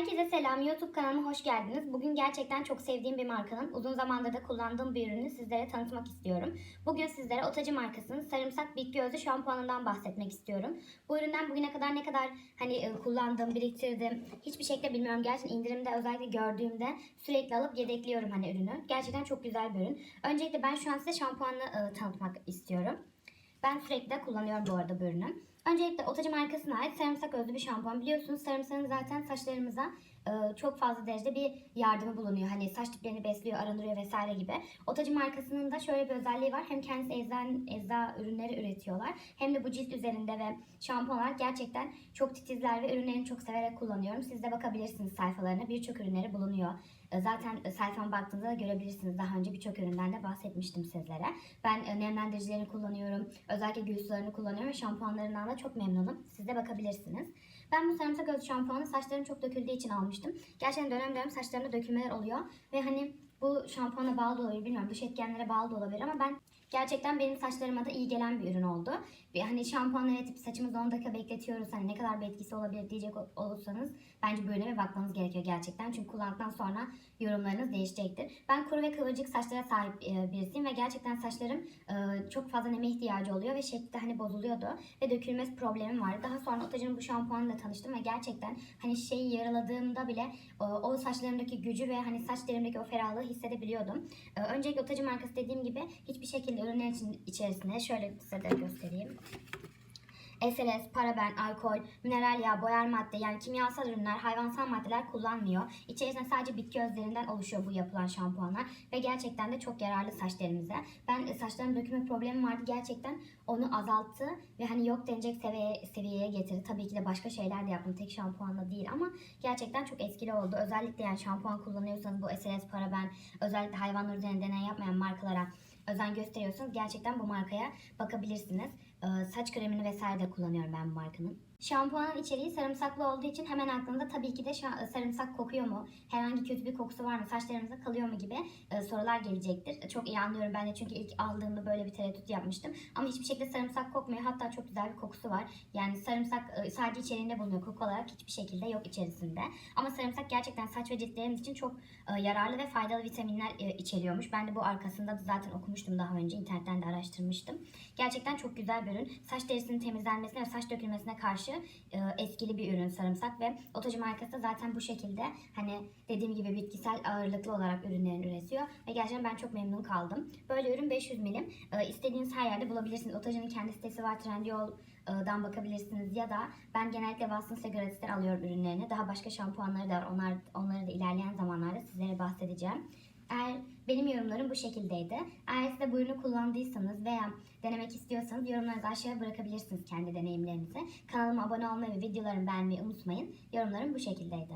Herkese selam. YouTube kanalıma hoş geldiniz. Bugün gerçekten çok sevdiğim bir markanın uzun zamandır da kullandığım bir ürünü sizlere tanıtmak istiyorum. Bugün sizlere Otacı markasının sarımsak bitki özü şampuanından bahsetmek istiyorum. Bu üründen bugüne kadar ne kadar hani e, kullandım, biriktirdim hiçbir şekilde bilmiyorum. Gerçekten indirimde özellikle gördüğümde sürekli alıp yedekliyorum hani ürünü. Gerçekten çok güzel bir ürün. Öncelikle ben şu an size şampuanı e, tanıtmak istiyorum. Ben sürekli de kullanıyorum bu arada bu ürünü. Öncelikle Otacı markasına ait sarımsak özlü bir şampuan. Biliyorsunuz sarımsağın zaten saçlarımıza e, çok fazla derecede bir yardımı bulunuyor. Hani saç diplerini besliyor, arındırıyor vesaire gibi. Otacı markasının da şöyle bir özelliği var. Hem kendisi eczan, ecza ürünleri üretiyorlar. Hem de bu cilt üzerinde ve şampuanlar gerçekten çok titizler ve ürünlerini çok severek kullanıyorum. Siz de bakabilirsiniz sayfalarına. Birçok ürünleri bulunuyor. E, Zaten sayfama baktığınızda da görebilirsiniz. Daha önce birçok üründen de bahsetmiştim sizlere. Ben e, nemlendiricilerini kullanıyorum. Özellikle gül sularını kullanıyorum şampuanlarından da çok memnunum. Siz de bakabilirsiniz. Ben bu sarımsak özü şampuanı saçlarım çok döküldüğü için almıştım. Gerçekten dönem dönem saçlarımda dökülmeler oluyor. Ve hani bu şampuana bağlı da olabilir bilmiyorum dış etkenlere bağlı da olabilir ama ben gerçekten benim saçlarıma da iyi gelen bir ürün oldu. Ve hani şampuanla yatıp saçımızı 10 dakika bekletiyoruz hani ne kadar bir etkisi olabilir diyecek ol- olursanız bence bu ürüne bakmanız gerekiyor gerçekten. Çünkü kullandıktan sonra yorumlarınız değişecektir. Ben kuru ve kıvırcık saçlara sahip e, birisiyim ve gerçekten saçlarım e, çok fazla neme ihtiyacı oluyor ve şekli hani bozuluyordu ve dökülmesi problemim vardı. Daha sonra Otacı'nın bu şampuanıyla tanıştım ve gerçekten hani şeyi yaraladığımda bile o, o saçlarımdaki gücü ve hani saç derimdeki o ferahlığı hissedebiliyordum. E, öncelikle Otacı markası dediğim gibi hiçbir şekilde ürünler için içerisinde şöyle size de göstereyim. SLS, paraben, alkol, mineral yağ, boyar madde yani kimyasal ürünler, hayvansal maddeler kullanmıyor. İçerisinde sadece bitki özlerinden oluşuyor bu yapılan şampuanlar ve gerçekten de çok yararlı saç derimize. Ben e, saçlarım dökülme problemi vardı gerçekten onu azalttı ve hani yok denecek seviyeye, seviyeye getirdi. Tabii ki de başka şeyler de yaptım tek şampuanla değil ama gerçekten çok etkili oldu. Özellikle yani şampuan kullanıyorsanız bu SLS, paraben özellikle hayvanlar üzerinde deney yapmayan markalara özen gösteriyorsanız gerçekten bu markaya bakabilirsiniz. Ee, saç kremini vesaire de kullanıyorum ben bu markanın. Şampuanın içeriği sarımsaklı olduğu için hemen aklında tabii ki de şa- sarımsak kokuyor mu? Herhangi kötü bir kokusu var mı? Saçlarımıza kalıyor mu gibi e, sorular gelecektir. Çok iyi anlıyorum ben de çünkü ilk aldığımda böyle bir tereddüt yapmıştım. Ama hiçbir şekilde sarımsak kokmuyor. Hatta çok güzel bir kokusu var. Yani sarımsak e, sadece içeriğinde bulunuyor. Koku olarak hiçbir şekilde yok içerisinde. Ama sarımsak gerçekten saç ve ciltlerimiz için çok e, yararlı ve faydalı vitaminler e, içeriyormuş. Ben de bu arkasında da zaten okumuştum daha önce. internetten de araştırmıştım. Gerçekten çok güzel bir ürün. Saç derisinin temizlenmesine ve saç dökülmesine karşı e, etkili bir ürün sarımsak ve Otoji markası zaten bu şekilde hani dediğim gibi bitkisel ağırlıklı olarak ürünlerini üretiyor ve gerçekten ben çok memnun kaldım. Böyle ürün 500 milim. E, istediğiniz her yerde bulabilirsiniz. Otoji'nin kendi sitesi var Trendyol'dan bakabilirsiniz ya da ben genellikle Watsons'la gratisler alıyorum ürünlerini. Daha başka şampuanları da var. Onlar, onları da ilerleyen zamanlarda sizlere bahsedeceğim. Eğer benim yorumlarım bu şekildeydi. Eğer siz de bu ürünü kullandıysanız veya denemek istiyorsanız yorumlarınızı aşağıya bırakabilirsiniz kendi deneyimlerinizi. Kanalıma abone olmayı ve videolarımı beğenmeyi unutmayın. Yorumlarım bu şekildeydi.